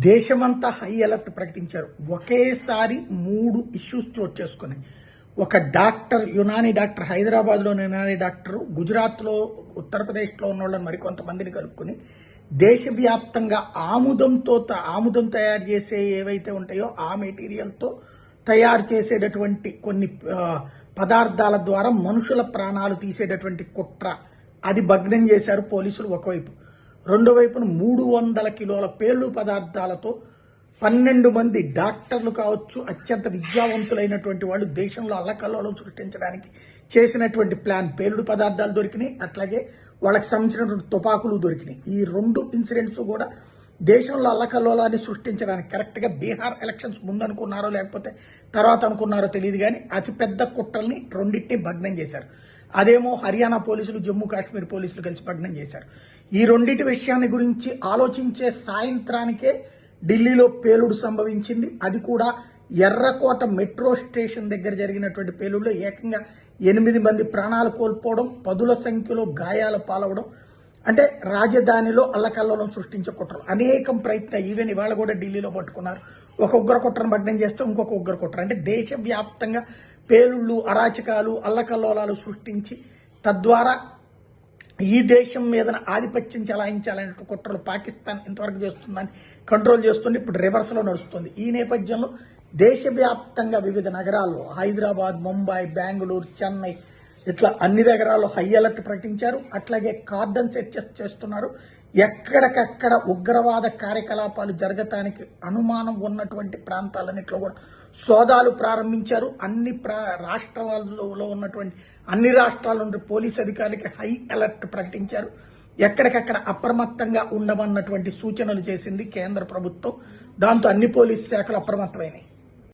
దేశమంతా high alert ప్రకటించారు. ఒకేసారి మూడు ఇష్యూస్ చోటు చేసుకున్నాయి. ఒక డాక్టర్ యునాని డాక్టర్ హైదరాబాద్లోని యునాని డాక్టర్ గుజరాత్లో ఉత్తరప్రదేశ్లో ఉన్న వాళ్ళని మరికొంతమందిని కలుపుకుని దేశవ్యాప్తంగా ఆముదంతో త- ఆముదం తయారు చేసే ఏవైతే ఉంటాయో ఆ మెటీరియల్తో తయారు చేసేటటువంటి కొన్ని పదార్థాల ద్వారా మనుషుల ప్రాణాలు తీసేటటువంటి కుట్ర అది భగ్నం చేశారు పోలీసులు ఒకవైపు. రెండు వైపున మూడు వందల కిలోల పేలు పదార్థాలతో పన్నెండు మంది డాక్టర్లు కావచ్చు అత్యంత విద్యావంతులైనటువంటి వాళ్ళు దేశంలో అల్లకల్లోలం సృష్టించడానికి చేసినటువంటి ప్లాన్ పేలుడు పదార్థాలు దొరికినాయి. అట్లాగే వాళ్ళకి సంబంధించినటువంటి తుపాకులు దొరికినాయి. ఈ రెండు ఇన్సిడెంట్స్ కూడా దేశంలో అల్లకల్లోలాన్ని సృష్టించడానికి కరెక్ట్గా బీహార్ ఎలక్షన్స్ ముందు అనుకున్నారో లేకపోతే తర్వాత అనుకున్నారో తెలియదు కానీ అతిపెద్ద కుట్రల్ని రెండింటిని భగ్నం చేశారు. అదేమో హర్యానా పోలీసులు జమ్మూ కాశ్మీర్ పోలీసులు కలిసి పట్టణం చేశారు. ఈ రెండింటి విషయాన్ని గురించి ఆలోచించే సాయంత్రానికే ఢిల్లీలో పేలుడు సంభవించింది. అది కూడా ఎర్రకోట మెట్రో స్టేషన్ దగ్గర జరిగినటువంటి పేలుడులో ఏకంగా ఎనిమిది మంది ప్రాణాలు కోల్పోవడం పదుల సంఖ్యలో గాయాల పాలవడం అంటే రాజధానిలో అల్లకల్లోలం సృష్టించే కుట్రలు. అనేకం ప్రయత్నం ఈవెన్ ఇవాళ కూడా ఢిల్లీలో పట్టుకున్నారు. ఒక ఉగ్ర కుట్రను భగ్నం చేస్తే ఇంకొక ఉగ్ర కుట్ర. అంటే దేశవ్యాప్తంగా పేలుళ్ళు అరాచకాలు అల్లకల్లోలాలు సృష్టించి తద్వారా ఈ దేశం మీద ఆధిపత్యం చెలాయించాలనే కుట్రలు పాకిస్తాన్ ఇంతవరకు చేస్తుందని కంట్రోల్ చేస్తుంది. ఇప్పుడు రివర్స్లో నడుస్తుంది. ఈ నేపథ్యంలో దేశవ్యాప్తంగా వివిధ నగరాల్లో హైదరాబాద్ ముంబై బెంగళూరు చెన్నై ఇట్లా అన్ని నగరాల్లో హై అలర్ట్ ప్రకటించారు. అట్లాగే కార్డన్ సెర్చెస్ చేస్తున్నారు. ఎక్కడికక్కడ ఉగ్రవాద కార్యకలాపాలు జరగటానికి అనుమానం ఉన్నటువంటి ప్రాంతాలన్నింటిలో కూడా సోదాలు ప్రారంభించారు. అన్ని ప్రా రాష్ట్రాలలో ఉన్నటువంటి అన్ని రాష్ట్రాల నుండి పోలీస్ అధికారులకి హై అలర్ట్ ప్రకటించారు. ఎక్కడికక్కడ అప్రమత్తంగా ఉండమన్నటువంటి సూచనలు చేసింది కేంద్ర ప్రభుత్వం. దాంతో అన్ని పోలీస్ శాఖలు అప్రమత్తమైనాయి.